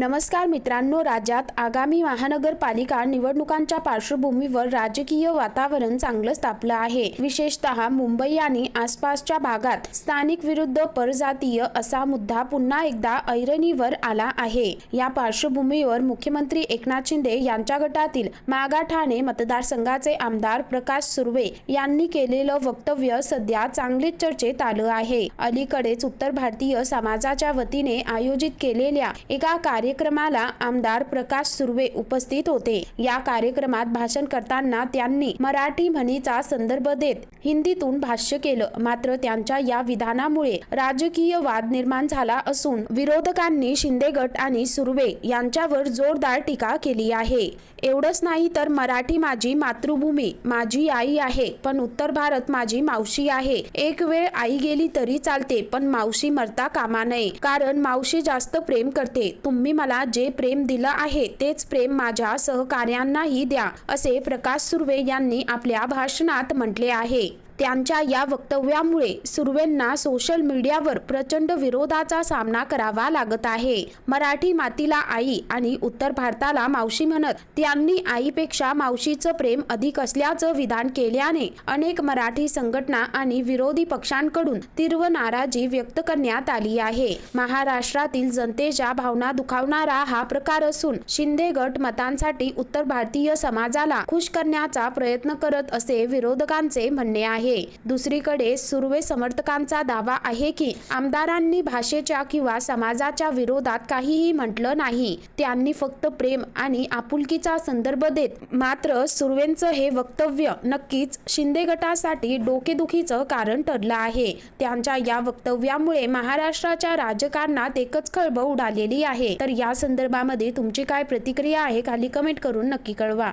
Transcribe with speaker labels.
Speaker 1: नमस्कार मित्रांनो राज्यात आगामी महानगरपालिका निवडणुकांच्या पार्श्वभूमीवर राजकीय वातावरण चांगलं तापलं आहे. विशेषतः मुंबई आणि आसपासच्या भागात स्थानिक विरुद्ध परजातीय असा मुद्दा पुन्हा एकदा ऐरणीवर आला आहे. या पार्श्वभूमीवर मुख्यमंत्री एकनाथ शिंदे यांच्या गटातील मागा ठाणे मतदारसंघाचे आमदार प्रकाश सुर्वे यांनी केलेलं वक्तव्य सध्या चांगलीच चर्चेत आलं आहे. अलीकडेच उत्तर भारतीय समाजाच्या वतीने आयोजित केलेल्या एका कार्य कार्यक्रमाला आमदार प्रकाश सुर्वे उपस्थित होते. या कार्यक्रमात भाषण करताना त्यांनी मराठी म्हणीचा संदर्भ देत हिंदीतून भाष्य केलं. मात्र त्यांच्या या विधानामुळे राजकीय वाद निर्माण झाला असून विरोधकांनी शिंदे गट आणि सुर्वे यांच्यावर जोरदार टीका केली आहे. एवढंच नाही तर मराठी माझी मातृभूमी माझी आई आहे पण उत्तर भारत माझी मावशी आहे. एक वेळ आई गेली तरी चालते पण मावशी मरता कामा नये. कारण मावशी जास्त प्रेम करते. तुम्ही मला जे प्रेम दिलं आहे तेच प्रेम माझ्या सहकार्यांनाही द्या असे प्रकाश सुर्वे यांनी आपल्या भाषणात म्हटले आहे. त्यांच्या या वक्तव्यामुळे सुर्वेंना सोशल मीडियावर प्रचंड विरोधाचा सामना करावा लागत आहे. मराठी मातीला आई आणि उत्तर भारताला मावशी म्हणत त्यांनी आईपेक्षा मावशीचं प्रेम अधिक असल्याचं विधान केल्याने अनेक मराठी संघटना आणि विरोधी पक्षांकडून तीव्र नाराजी व्यक्त करण्यात आली आहे. महाराष्ट्रातील जनतेच्या भावना दुखावणारा हा प्रकार असून शिंदे गट मतांसाठी उत्तर भारतीय समाजाला खुश करण्याचा प्रयत्न करत असे विरोधकांचे म्हणणे आहे. आहे. दुसरीकडे सुर्वे समर्थकांचा दावा आहे की आमदारांनी भाषेच्या किंवा समाजाच्या विरोधात काहीही म्हटलं नाही. त्यांनी फक्त प्रेम आणि आपुलकीचा संदर्भ देत मात्र सुर्वेंचं हे वक्तव्य नक्कीच शिंदे गटासाठी डोकेदुखीचं कारण ठरलं आहे. त्यांच्या या वक्तव्यामुळे महाराष्ट्राच्या राजकारणात एकच खळबळ उडालेली आहे. तर या संदर्भामध्ये तुमची काय प्रतिक्रिया आहे खाली कमेंट करून नक्की कळवा.